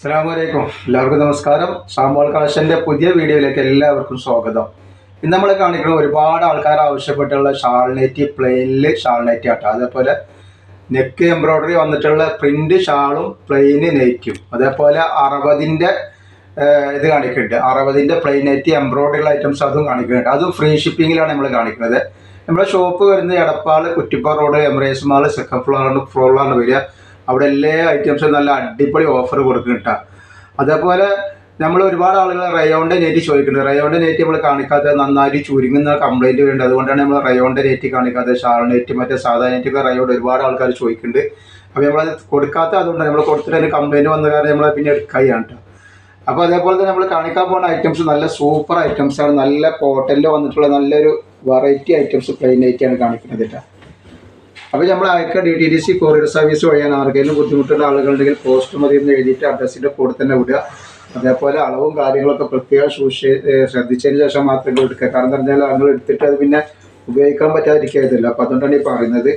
അസ്സാമലൈക്കും എല്ലാവർക്കും നമസ്കാരം. സാമ്പോൾ കളക്ഷന്റെ പുതിയ വീഡിയോയിലേക്ക് എല്ലാവർക്കും സ്വാഗതം. ഇന്ന് നമ്മൾ കാണിക്കുന്ന ഒരുപാട് ആൾക്കാർ ആവശ്യപ്പെട്ടുള്ള ഷാൾനെറ്റി പ്ലെയിനിൽ ഷാൾനെറ്റി ആട്ടോ. അതേപോലെ നെക്ക് എംബ്രോയിഡറി വന്നിട്ടുള്ള പ്രിന്റ് ഷാളും പ്ലെയിന് നെയ്റ്റും അതേപോലെ അറുപതിന്റെ ഇത് കാണിക്കുന്നുണ്ട്. അറുപതിന്റെ പ്ലെയിൻ എംബ്രോയിഡറി എംബ്രോയ്ഡറി ഐറ്റംസ് അതും കാണിക്കുന്നുണ്ട്. അതും ഫ്രീ ഷിപ്പിങ്ങിലാണ് നമ്മൾ കാണിക്കുന്നത്. നമ്മുടെ ഷോപ്പ് വരുന്നത് എടപ്പാൾ കുറ്റിപ്പാറ റോഡ് എമറേസ് മാൾ സെക്കൻഡ് ഫ്ലോറാണ് ഫ്ലോറിലാണ് വരിക. അവിടെ എല്ലാ ഐറ്റംസും നല്ല അടിപൊളി ഓഫർ കൊടുക്കുന്നുണ്ട് അതേപോലെ നമ്മൾ ഒരുപാട് ആളുകൾ റയോണിന്റെ നെറ്റ് ചോദിക്കുന്നുണ്ട്. റയോണിന്റെ നെറ്റ് നമ്മൾ കാണിക്കാതെ നന്നായി ചുരുങ്ങുന്ന കംപ്ലൈന്റ് വരുന്നുണ്ട്. അതുകൊണ്ടാണ് നമ്മൾ റയോണിന്റെ നെറ്റ് കാണിക്കാതെ ഷാൾ നെറ്റ് മറ്റേ സാധാ നെറ്റൊക്കെ റയോണ്ട് ഒരുപാട് ആൾക്കാർ ചോദിക്കുന്നുണ്ട്. അപ്പോൾ നമ്മളത് കൊടുക്കാത്ത അതുകൊണ്ടാണ് നമ്മൾ കൊടുത്തിട്ട് അതിന് കംപ്ലൈന്റ് വന്ന കാരണം നമ്മൾ പിന്നെ എടുക്കുകയാണ് അപ്പോൾ അതേപോലെ തന്നെ നമ്മൾ കാണിക്കാൻ പോകുന്ന ഐറ്റംസ് നല്ല സൂപ്പർ ഐറ്റംസ് ആണ്. നല്ല കോട്ടനിൽ വന്നിട്ടുള്ള നല്ലൊരു വെറൈറ്റി ഐറ്റംസ് പ്ലെയിൻ ആയിട്ടാണ് കാണിക്കുന്നത് കേട്ടോ അപ്പോൾ നമ്മൾ അയക്കുക D T D C courier service വഴിയാണ് ആർക്കെങ്കിലും ബുദ്ധിമുട്ടുള്ള ആളുകളുണ്ടെങ്കിൽ പോസ്റ്റ് മതി എന്ന് എഴുതിയിട്ട് അഡ്രസ്സിന്റെ കൂടെ തന്നെ വിടുക. അതേപോലെ അളവും കാര്യങ്ങളൊക്കെ പ്രത്യേകം സൂക്ഷി ശ്രദ്ധിച്ചതിന് ശേഷം മാത്രമേ എടുക്കുക. കാരണം പറഞ്ഞാൽ അങ്ങൾ എടുത്തിട്ട് അത് പിന്നെ ഉപയോഗിക്കാൻ പറ്റാതിരിക്കരുതല്ലോ അപ്പോൾ അതുകൊണ്ടാണ് ഈ പറയുന്നത്.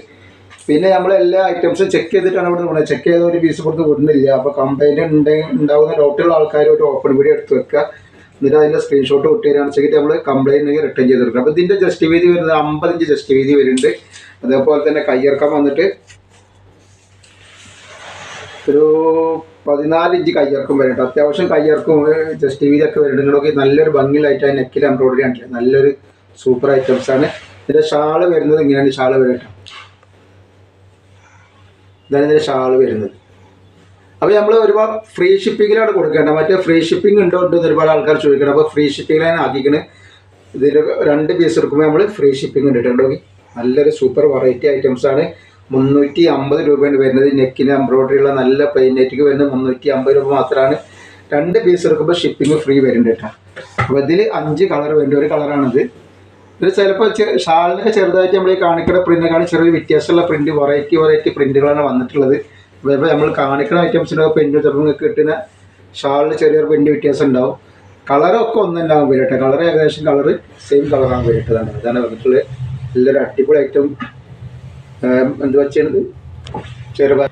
പിന്നെ നമ്മൾ എല്ലാ ഐറ്റംസും ചെക്ക് ചെയ്തിട്ടാണ് ഇവിടെ പോകുന്നത് ചെക്ക് ചെയ്ത ഒരു പീസ് കൊടുത്ത് വിടുന്നില്ല. അപ്പോൾ കംപ്ലൈന്റ് ഉണ്ടെങ്കിൽ ഉണ്ടാകുന്ന ഡൗട്ടുള്ള ആൾക്കാർ ഒരു ഓപ്പൺ വീഡിയോ എടുത്ത് വെക്കുക. എന്നിട്ട് അതിന്റെ സ്ക്രീൻഷോട്ട് വിട്ട് തരാണെന്ന് വെച്ചിട്ട് നമ്മൾ ഉണ്ടെങ്കിൽ റിട്ടേൺ ചെയ്ത് കൊടുക്കുക അപ്പോൾ ഇതിന്റെ ജസ്റ്റ് വീതി വരുന്നത് അമ്പതിഞ്ച് ജസ്റ്റ് വീതി വരുന്നുണ്ട്. അതേപോലെ തന്നെ കയ്യിറക്കം വന്നിട്ട് ഒരു പതിനാല് ഇഞ്ച് കയ്യിറക്കം വരുന്നുണ്ട്. അത്യാവശ്യം കയ്യിറക്കും ജസ്റ്റ് വീതിയൊക്കെ വരുന്നുണ്ട്. നിങ്ങൾക്ക് നല്ലൊരു ഭംഗിയിലായിട്ട് ആ നെക്കിൽ എംബ്രോയിഡറി ആണ് നല്ലൊരു സൂപ്പർ ഐറ്റംസ് ആണ്. ഇതിന്റെ ഷാൾ വരുന്നത് ഇങ്ങനെയാണ്. ഷാൾ വരുന്നത് ഇതാണ് ഇതിന്റെ ഷാൾ വരുന്നത്. അപ്പോൾ നമ്മൾ ഒരുപാട് ഫ്രീ ഷിപ്പിങ്ങിലാണ് കൊടുക്കേണ്ടത് മറ്റേ ഫ്രീ ഷിപ്പിംഗ് ഉണ്ടോ ഉണ്ടോ എന്ന് ഒരുപാട് ആൾക്കാർ ചോദിക്കണം അപ്പോൾ ഫ്രീ ഷിപ്പിങ്ങിലാണ് ആക്കിക്കണ്. ഇതിൽ രണ്ട് പീസ് എടുക്കുമ്പോൾ നമ്മൾ ഫ്രീ ഷിപ്പിംഗ് ഇട്ടിട്ടുണ്ടോ നല്ലൊരു സൂപ്പർ വെറൈറ്റി ഐറ്റംസ് ആണ്. മുന്നൂറ്റി അമ്പത് രൂപയാണ് വരുന്നത്. നെക്കിന് എംബ്രോയിഡറി ഉള്ള നല്ല പ്ലെയിൻ നെറ്റിക്ക് വരുന്നത് മുന്നൂറ്റി അമ്പത് രൂപ മാത്രമാണ് രണ്ട് പീസ് എടുക്കുമ്പോൾ ഷിപ്പിംഗ് ഫ്രീ വരുന്നുണ്ട് കേട്ടോ. അപ്പോൾ ഇതിൽ അഞ്ച് കളർ വേണ്ട ഒരു കളറാണിത് ഇത് ചിലപ്പോൾ ഷാളിനൊക്കെ ചെറുതായിട്ട് നമ്മൾ ഈ കാണിക്കുന്ന പ്രിന്റിനെക്കാളും ചെറിയ വ്യത്യാസമുള്ള പ്രിന്റ് വെറൈറ്റി വെറൈറ്റി പ്രിന്റുകളാണ് വന്നിട്ടുള്ളത്. ഇപ്പോൾ നമ്മൾ കാണിക്കുന്ന ഐറ്റംസിനൊക്കെ പ്രിന്റ് ചിലപ്പോൾ കിട്ടുന്ന ഷാളിന് ചെറിയൊരു പ്രിന്റ് വ്യത്യാസം ഉണ്ടാവും. കളറൊക്കെ ഒന്നുണ്ടാവും വരട്ടെ. കളർ ഏകദേശം കളർ സെയിം കളറാണ് വരട്ടതാണ്. അതാണ് വന്നിട്ടുള്ള നല്ലൊരു അടിപൊളി ഐറ്റം എന്ത് വെച്ചത് ചെറുപയർ.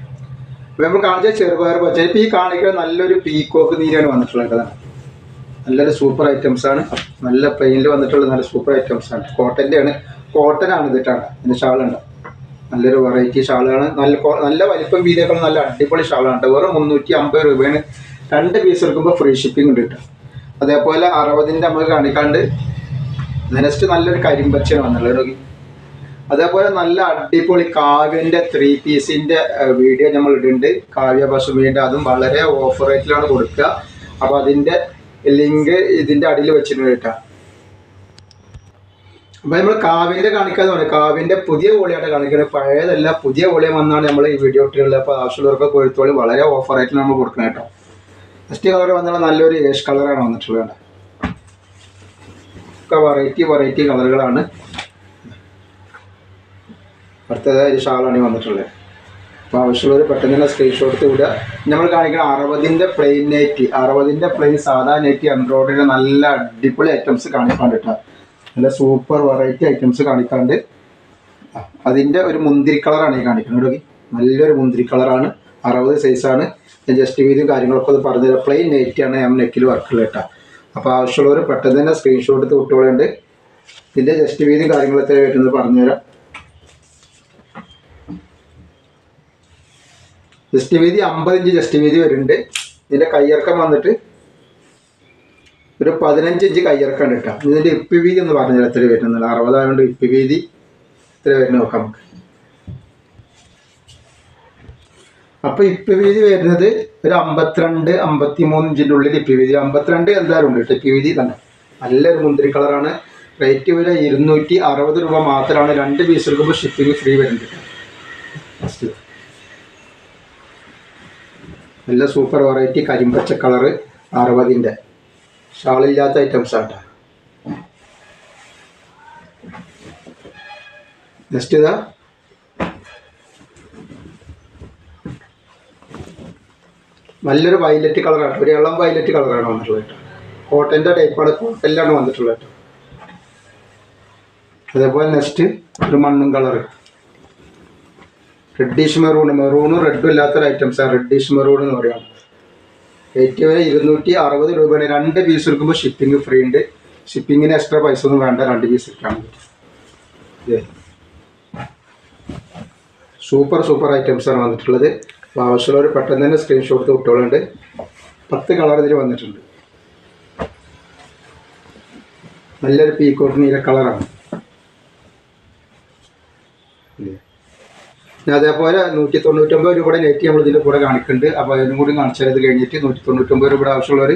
നമ്മൾ കാണിച്ച ചെറുപയർ പച്ച ഇപ്പം ഈ കാണിക്കുന്ന നല്ലൊരു പീക്കോക്ക് നീരാണ് വന്നിട്ടുള്ളത്. നല്ലൊരു സൂപ്പർ ഐറ്റംസ് ആണ്. നല്ല പ്ലെയിനിൽ വന്നിട്ടുള്ള നല്ല സൂപ്പർ ഐറ്റംസ് ആണ്. കോട്ടന്റെ ആണ് കോട്ടനാണ് ഇതിട്ടാണ് ഇതിന്റെ ഷാളുണ്ട് നല്ലൊരു വെറൈറ്റി ഷാളാണ്. നല്ല നല്ല വലിപ്പം വീതിയൊക്കെ നല്ല അടിപൊളി ഷാളാണ് കേട്ടോ. വെറും മുന്നൂറ്റി അമ്പത് രൂപയാണ്. രണ്ട് പീസ് എടുക്കുമ്പോൾ ഫ്രീ ഷിപ്പിംഗ് ഉണ്ട് കേട്ടോ. അതേപോലെ അറുപതിന്റെ നമുക്ക് കാണിക്കാണ്ട് നെക്സ്റ്റ് നല്ലൊരു കരിമ്പച്ചയാണ് വന്നുള്ളത് അതേപോലെ നല്ല അടിപൊളി കാവ്യന്റെ ത്രീ പീസിന്റെ വീഡിയോ നമ്മൾ ഇടുന്നുണ്ട്. കാവ്യ പശുമീന്റെ അതും വളരെ ഓഫർ റേറ്റിലാണ് കൊടുക്കുക. അപ്പോൾ അതിന്റെ ലിങ്ക് ഇതിന്റെ അടിയിൽ വെച്ചിട്ടുണ്ട് കേട്ടോ. അപ്പോൾ നമ്മൾ കാവ്യന്റെ കാണിക്കാന്ന് പറയും കാവ്യന്റെ പുതിയ വോളിയാണ് കാണിക്കുന്നത് പഴയതല്ല പുതിയ വോളിയം വന്നാണ് നമ്മൾ ഈ വീഡിയോ ഇട്ടിട്ടുള്ളത്. അപ്പോൾ ആവശ്യമുള്ളവർക്ക് കൊഴുത്തോളി വളരെ ഓഫർ ആയിട്ട് നമ്മൾ കൊടുക്കണം കേട്ടോ. ഫസ്റ്റ് കളർ വന്നുള്ള നല്ലൊരു ഏഷ് കളറാണ് വന്നിട്ടുള്ളത് ഒക്കെ വെറൈറ്റി വെറൈറ്റി കളറുകളാണ് അടുത്തത് ഒരു ഷാളാണ് വന്നിട്ടുള്ളത്. അപ്പോൾ ആവശ്യമുള്ളവർ പെട്ടെന്ന് തന്നെ സ്ക്രീൻഷോട്ട് വിടുക. നമ്മൾ കാണിക്കുന്ന അറുപതിന്റെ പ്ലെയിൻ നൈറ്റി അറുപതിന്റെ പ്ലെയിൻ സാധാ നെറ്റ് എംബ്രോയിഡറി നല്ല അടിപൊളി ഐറ്റംസ് കാണിക്കാൻ കേട്ടോ. നല്ല സൂപ്പർ വെറൈറ്റി ഐറ്റംസ് കാണിക്കാണ്ട് അതിന്റെ ഒരു മുന്തിരി കളറാണ് ഈ കാണിക്കുന്നത് നല്ലൊരു മുന്തിരി കളറാണ് അറുപത് സൈസാണ് ഞാൻ ജസ്റ്റ് വീതിയും കാര്യങ്ങളൊക്കെ ഒന്ന് പറഞ്ഞു തരാം. പ്ലെയിൻ നെറ്റിയാണ് ഞാൻ നെക്കിൽ വർക്കുള്ള കേട്ടോ. അപ്പോൾ ആവശ്യമുള്ളവർ പെട്ടെന്ന് തന്നെ സ്ക്രീൻഷോട്ട് എടുത്ത് വിട്ടുകൊള്ളുണ്ട് ഇതിന്റെ ജസ്റ്റ് വീതിയും കാര്യങ്ങളൊക്കെ വരുന്നത് പറഞ്ഞുതരാം ജസ്റ്റ് വീതി അമ്പത് ഇഞ്ച് ജസ്റ്റ് വീതി വരുന്നുണ്ട്. ഇതിന്റെ കയ്യിറക്കം വന്നിട്ട് ഒരു പതിനഞ്ച് ഇഞ്ച് കയ്യിറക്കം കിട്ടാം ഇതിന്റെ ഇപ്പി വീതി എന്ന് പറഞ്ഞാൽ എത്ര വരുന്നത് അറുപതായതുകൊണ്ട് ഇപ്പി വീതി എത്ര വരുന്നത് നോക്കാം. നമുക്ക് അപ്പോൾ ഇപ്പി വീതി വരുന്നത് ഒരു അമ്പത്തിരണ്ട് അമ്പത്തി മൂന്ന് ഇഞ്ചിന്റെ ഉള്ളിൽ ഇപ്പി വീതി. അമ്പത്തിരണ്ട് എന്തായാലും ഉണ്ട് കേട്ടോ ഇപ്പി വീതി തന്നെ. നല്ലൊരു മുന്തിരി കളറാണ്. റേറ്റ് വില ഇരുന്നൂറ്റി അറുപത് രൂപ മാത്രമാണ്. രണ്ട് പീസ് എടുക്കുമ്പോൾ ഷിപ്പിംഗ് ഫ്രീ വരുന്നത് നല്ല സൂപ്പർ വെറൈറ്റി കരിമ്പച്ച കളറ് അറുപതിന്റെ ഷാളില്ലാത്ത ഐറ്റംസ് ആട്ടെ. നെക്സ്റ്റ് ഇതാ. നല്ലൊരു വയലറ്റ് കളറാണ് ഒരു ഇളം വയലറ്റ് കളറാണ് വന്നിട്ടുള്ളത് കേട്ടോ. കോട്ടന്റെ ടൈപ്പാണ് കോട്ടനിലാണ് വന്നിട്ടുള്ളത് കേട്ടോ. അതേപോലെ നെക്സ്റ്റ് ഒരു മണ്ണും കളറ് റെഡിഷ് മെറൂൺ മെറൂണും റെഡും ഇല്ലാത്തൊരു ഐറ്റംസാണ് റെഡ്ഡിഷ് മെറൂൺ എന്ന് പറയുന്നത് റേറ്റ് വരെ ഇരുന്നൂറ്റി അറുപത് രൂപയാണ്. രണ്ട് പീസ് എടുക്കുമ്പോൾ ഷിപ്പിംഗ് ഫ്രീ ഉണ്ട്. ഷിപ്പിങ്ങിന് എക്സ്ട്രാ പൈസ ഒന്നും വേണ്ട. രണ്ട് പീസ് എടുക്കാൻ വേണ്ടി സൂപ്പർ സൂപ്പർ ഐറ്റംസ് ആണ് വന്നിട്ടുള്ളത്. അപ്പോൾ ആവശ്യമുള്ളവർ പെട്ടെന്ന് തന്നെ സ്ക്രീൻഷോട്ട് കുട്ടികളുണ്ട് പത്ത് കളർ ഇതിൽ വന്നിട്ടുണ്ട്. നല്ലൊരു പീക്കോട്ട് നീല കളറാണ് പിന്നെ അതേപോലെ നൂറ്റി തൊണ്ണൂറ്റൊമ്പത് രൂപയുടെ നെറ്റ് നമ്മൾ ഇതിന്റെ കൂടെ കാണിക്കുന്നുണ്ട്. അപ്പോൾ അതിനും കൂടി കാണിച്ചാൽ ഇത് കഴിഞ്ഞിട്ട് നൂറ്റി തൊണ്ണൂറ്റൊമ്പത് രൂപയുടെ ആവശ്യമുള്ളവർ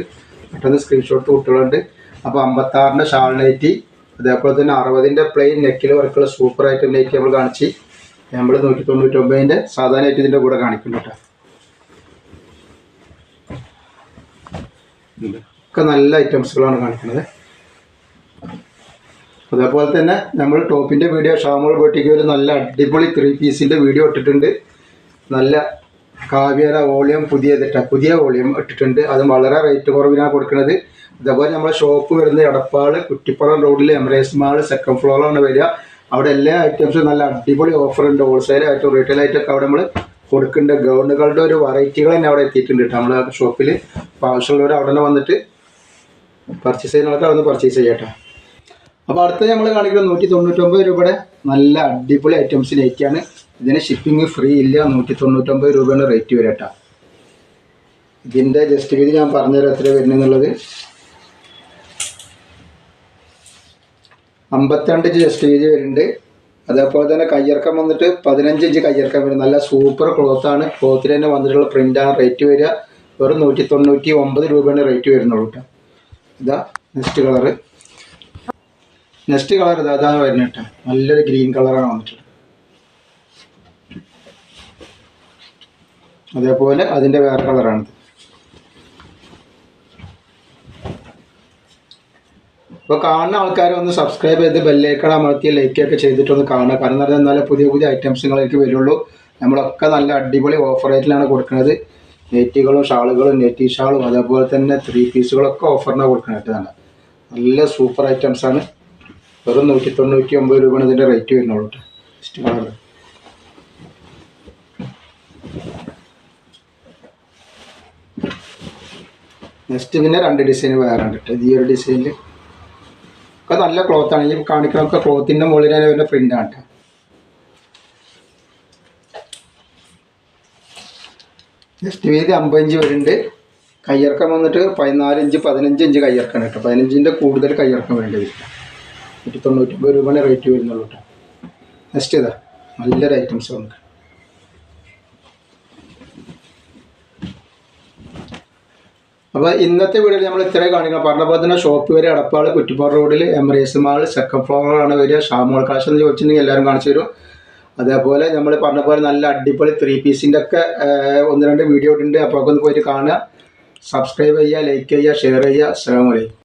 പെട്ടെന്ന് സ്ക്രീൻഷോട്ട് കൂട്ടുകളുണ്ട് അപ്പോൾ അമ്പത്താറിന്റെ ഷാൾ നൈറ്റി അതേപോലെ തന്നെ അറുപതിന്റെ പ്ലെയിൻ നെക്കിൽ വർക്കുള്ള സൂപ്പർ ഐറ്റം നൈറ്റി നമ്മൾ കാണിച്ച് നമ്മൾ നൂറ്റി തൊണ്ണൂറ്റൊമ്പതിന്റെ സാധാരണ നൈറ്റ് ഇതിന്റെ കൂടെ കാണിക്കുന്നുണ്ട് കേട്ടോ. ഒക്കെ നല്ല ഐറ്റംസുകളാണ് കാണിക്കുന്നത്. അതേപോലെ തന്നെ നമ്മൾ ടോപ്പിന്റെ വീഡിയോ ഷാമോൾ ബോട്ടിക്ക് ഒരു നല്ല അടിപൊളി ത്രീ പീസിന്റെ വീഡിയോ ഇട്ടിട്ടുണ്ട്. നല്ല കാവ്യര വോളിയം പുതിയതിട്ട പുതിയ വോളിയം ഇട്ടിട്ടുണ്ട്. അത് വളരെ റേറ്റ് കുറവിനാണ് കൊടുക്കുന്നത് അതേപോലെ നമ്മളെ ഷോപ്പ് വരുന്നത് എടപ്പാൾ കുറ്റിപ്പുറം റോഡിൽ എമറേസ് മാൾ സെക്കൻഡ് ഫ്ലോറിലാണ് വരിക. അവിടെ എല്ലാ ഐറ്റംസും നല്ല അടിപൊളി ഓഫർ ഉണ്ട്. ഹോൾസെയിൽ ആയിട്ടും റീറ്റെയിൽ ആയിട്ടൊക്കെ അവിടെ നമ്മൾ കൊടുക്കുന്നുണ്ട് ഗൗണുകളുടെ ഒരു വെറൈറ്റികൾ തന്നെ അവിടെ എത്തിയിട്ടുണ്ട് കേട്ടോ ഷോപ്പിൽ അപ്പോൾ ആവശ്യമുള്ളവർ അവിടെ വന്നിട്ട് പർച്ചേസ് ചെയ്യുന്നവർക്ക് അവിടെ നിന്ന് പർച്ചേസ് ചെയ്യട്ടെ അപ്പോൾ അടുത്ത നമ്മൾ കാണിക്കുന്നത് നൂറ്റി തൊണ്ണൂറ്റൊമ്പത് രൂപയുടെ നല്ല അടിപൊളി ഐറ്റംസ് നെറ്റാണ് ഇതിന് ഷിപ്പിംഗ് ഫ്രീ ഇല്ല. നൂറ്റി തൊണ്ണൂറ്റൊമ്പത് രൂപയാണ് റേറ്റ് വരട്ട ഇതിന്റെ ജസ്റ്റ് വീതി ഞാൻ പറഞ്ഞുതരാം എത്ര വരുന്നുള്ളത്. അമ്പത്തിരണ്ട് ഇഞ്ച് ജസ്റ്റ് വീതി വരുന്നുണ്ട്. അതേപോലെ തന്നെ കയ്യിറക്കം വന്നിട്ട് പതിനഞ്ച് ഇഞ്ച് കയ്യിറക്കം വരും. നല്ല സൂപ്പർ ക്ലോത്താണ് ക്ലോത്തിൽ തന്നെ വന്നിട്ടുള്ള പ്രിന്റാണ് റേറ്റ് വരിക. വെറും നൂറ്റി തൊണ്ണൂറ്റി ഒമ്പത് രൂപയാണ് റേറ്റ് വരുന്നുള്ളൂ കേട്ടോ ഇതാ നെക്സ്റ്റ് കളറ് നെക്സ്റ്റ് കളർ ഇതാ ഇതാ വരുന്നത് നല്ലൊരു ഗ്രീൻ കളറാണ് വന്നിട്ടുള്ളത്. അതേപോലെ അതിന്റെ വേറെ കളറാണിത് അപ്പോൾ കാണുന്ന ആൾക്കാർ ഒന്ന് സബ്സ്ക്രൈബ് ചെയ്ത് ബെല്ലേക്കൺ അമർത്തി ലൈക്കൊക്കെ ചെയ്തിട്ടൊന്ന് കാണുക. കാരണം എന്ന് പറഞ്ഞാൽ പുതിയ പുതിയ ഐറ്റംസുകളേക്ക് വരുള്ളൂ. നമ്മളൊക്കെ നല്ല അടിപൊളി ഓഫർ റേറ്റിലാണ് കൊടുക്കുന്നത്. നെറ്റികളും ഷാളുകളും നെറ്റി ഷാളും അതേപോലെ തന്നെ ത്രീ പീസുകളൊക്കെ ഓഫറിനാണ് കൊടുക്കുന്നത് നല്ല സൂപ്പർ ഐറ്റംസ് ആണ്. വെറും നൂറ്റി തൊണ്ണൂറ്റി ഒമ്പത് രൂപയാണ് ഇതിന്റെ റേറ്റ് വരുന്നുള്ളൂ കേട്ടോ നെക്സ്റ്റ് പിന്നെ രണ്ട് ഡിസൈൻ വേറെ ഉണ്ട് കേട്ടോ ഈ ഒരു ഡിസൈനിൽ ഒക്കെ നല്ല ക്ലോത്താണ് ഈ കാണിക്കണമൊക്കെ ക്ലോത്തിന്റെ മുകളിൽ തന്നെ വരുന്ന പ്രിന്റാണ് നെക്സ്റ്റ് വീതി അമ്പഞ്ച് വരുന്നുണ്ട്. കയ്യിറക്കം വന്നിട്ട് പതിനാല് ഇഞ്ച് പതിനഞ്ച് ഇഞ്ച് കയ്യിറക്കണം കേട്ടോ പതിനഞ്ചിന്റെ കൂടുതൽ കയ്യിറക്കം വേണ്ടി വരും നൂറ്റി തൊണ്ണൂറ്റൊമ്പത് രൂപയാണ് റേറ്റ് വരുന്നുള്ളൂ കേട്ടോ നെക്സ്റ്റ് ഇതാ നല്ലൊരു ഐറ്റംസ് നമുക്ക് അപ്പോൾ ഇന്നത്തെ വീഡിയോയിൽ നമ്മൾ ഇത്രയും കാണിക്കണം. പറഞ്ഞപ്പോൾ തന്നെ ഷോപ്പ് വരെ അടപ്പാൾ കുറ്റിപ്പാറ റോഡിൽ എമറേസ് മാൾ സെക്കൻഡ് ഫ്ലോറാണ് വരിക. ഷാമോൾ കളക്ഷൻ എന്ന് ചോദിച്ചിട്ടുണ്ടെങ്കിൽ എല്ലാവരും കാണിച്ചു തരും. അതേപോലെ നമ്മൾ പറഞ്ഞ പോലെ നല്ല അടിപൊളി ത്രീ പീസിന്റെ ഒക്കെ ഒന്ന് രണ്ട് വീഡിയോ ഉണ്ട് അപ്പോൾ ഒക്കെ ഒന്ന് പോയിട്ട് കാണുക. സബ്സ്ക്രൈബ് ചെയ്യുക ലൈക്ക് ചെയ്യുക ഷെയർ ചെയ്യുക. അസ്സാം വലൈക്കും